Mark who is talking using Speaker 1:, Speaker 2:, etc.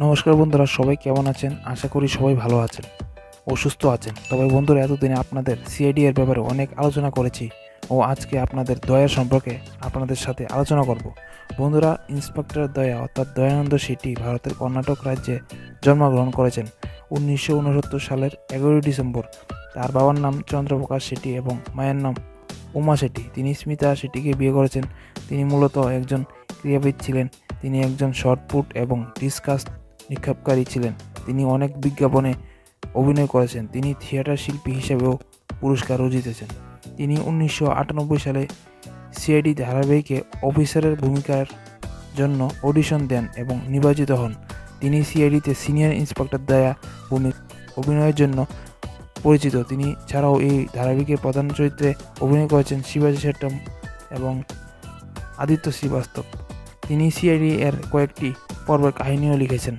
Speaker 1: নমস্কার বন্ধুরা, সবাই কেমন আছেন? আশা করি সবাই ভালো আছেন ও সুস্থ আছেন। তবে বন্ধুরা, এতদিনে আপনাদের সিআইডি এর ব্যাপারে অনেক আলোচনা করেছি ও আজকে আপনাদের দয়া সম্পর্কে আপনাদের সাথে আলোচনা করব। বন্ধুরা, ইন্সপেক্টর দয়া অর্থাৎ দয়ানন্দ সেটি ভারতের কর্ণাটক রাজ্যে জন্মগ্রহণ করেছেন উনিশশো উনসত্তর সালের এগারোই ডিসেম্বর। তার বাবার নাম চন্দ্রপ্রকাশ সেটি এবং মায়ের নাম উমা সেটি তিনি স্মিতা সেটিকে বিয়ে করেছেন। তিনি মূলত একজন ক্রীড়াবিদ ছিলেন। তিনি একজন শর্টপুট এবং ডিসকাস নিক্ষেপকারী ছিলেন। তিনি অনেক বিজ্ঞাপনে অভিনয় করেছেন। তিনি থিয়েটার শিল্পী হিসেবেও পুরস্কারও জিতেছেন তিনি উনিশশো আটানব্বই সালে সিআইডি ধারাবাহিকে অফিসারের ভূমিকার জন্য অডিশন দেন এবং নির্বাচিত হন। তিনি সিআইডিতে সিনিয়র ইন্সপেক্টর দয়া ভূমি অভিনয়ের জন্য পরিচিত। তিনি ছাড়াও এই ধারাবাহিকের প্রধান চরিত্রে অভিনয় করেছেন শিবাজি শেট্টম এবং আদিত্য শ্রীবাস্তব। তিনি সিআইডি এর কয়েকটি পর্বের কাহিনীও লিখেছেন।